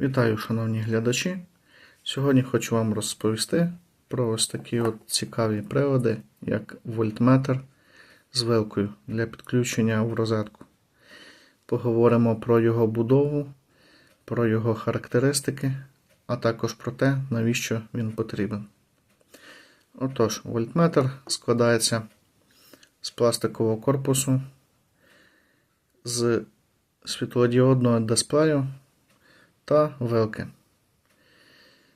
Вітаю, шановні глядачі. Сьогодні хочу вам розповісти про ось такі от цікаві прилади, як вольтметр з вилкою для підключення в розетку. Поговоримо про його будову, про його характеристики, а також про те, навіщо він потрібен. Отож, вольтметр складається з пластикового корпусу, з світлодіодного дисплею та вилки.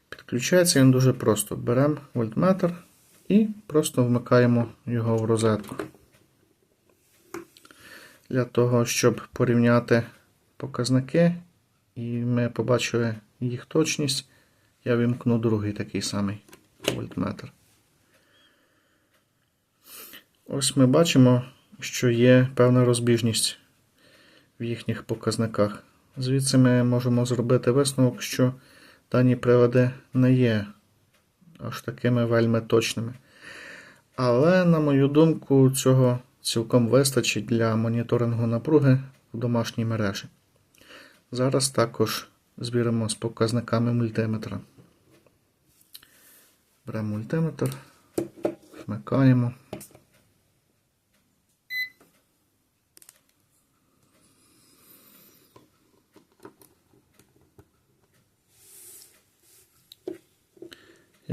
Підключається він дуже просто. Беремо вольтметр і просто вмикаємо його в розетку. Для того, щоб порівняти показники, і ми побачили їх точність, я вімкну другий такий самий вольтметр. Ось ми бачимо, що є певна розбіжність в їхніх показниках. Звідси ми можемо зробити висновок, що дані прилади не є аж такими вельми точними. Але, на мою думку, цього цілком вистачить для моніторингу напруги в домашній мережі. Зараз також звіримо з показниками мультиметра. Беремо мультиметр, вмикаємо.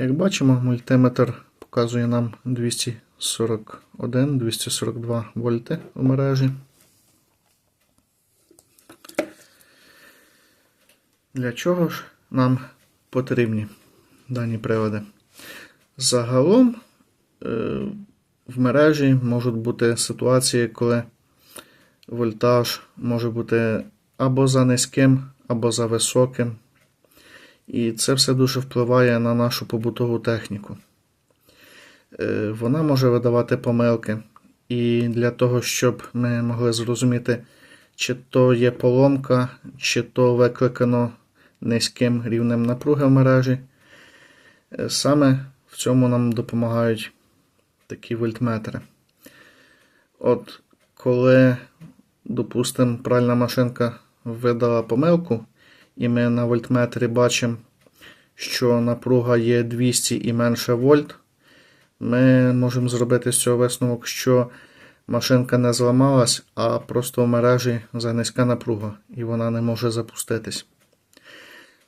Як бачимо, мультиметр показує нам 241-242 вольти у мережі. Для чого ж нам потрібні дані прилади? Загалом е, в мережі можуть бути ситуації, коли вольтаж може бути або за низьким, або за високим. І це все дуже впливає на нашу побутову техніку. Е, Вона може видавати помилки. І для того, щоб ми могли зрозуміти, чи то є поломка, чи то викликано низьким рівнем напруги в мережі, е, саме в цьому нам допомагають такі вольтметри. От коли, допустимо, пральна машинка видала помилку, і ми на вольтметрі бачимо, що напруга є 200 і менше вольт, ми можемо зробити з цього висновок, що машинка не зламалась, а просто в мережі занизька напруга, і вона не може запуститись.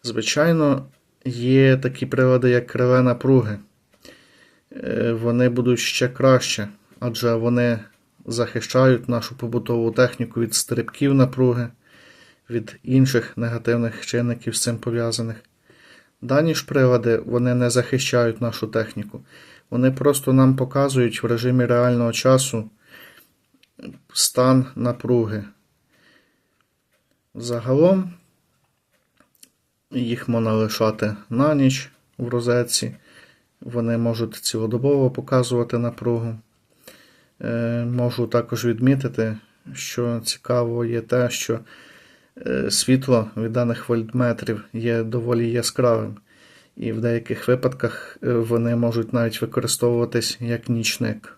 Звичайно, є такі прилади, як криле напруги. Е, Вони будуть ще краще, адже вони захищають нашу побутову техніку від стрибків напруги від інших негативних чинників з цим пов'язаних. Дані ж прилади вони не захищають нашу техніку. Вони просто нам показують в режимі реального часу стан напруги. Загалом їх можна лишати на ніч в розетці. Вони можуть цілодобово показувати напругу. Е, Можу також відмітити, що цікаво є те, що світло від даних вольтметрів є доволі яскравим, і в деяких випадках е, вони можуть навіть використовуватись як нічник.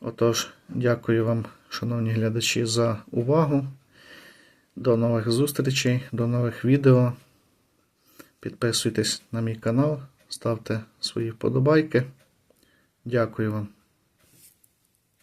Отож, дякую вам, шановні глядачі, за увагу. До нових зустрічей, до нових відео. Підписуйтесь на мій канал, ставте свої вподобайки. Дякую вам.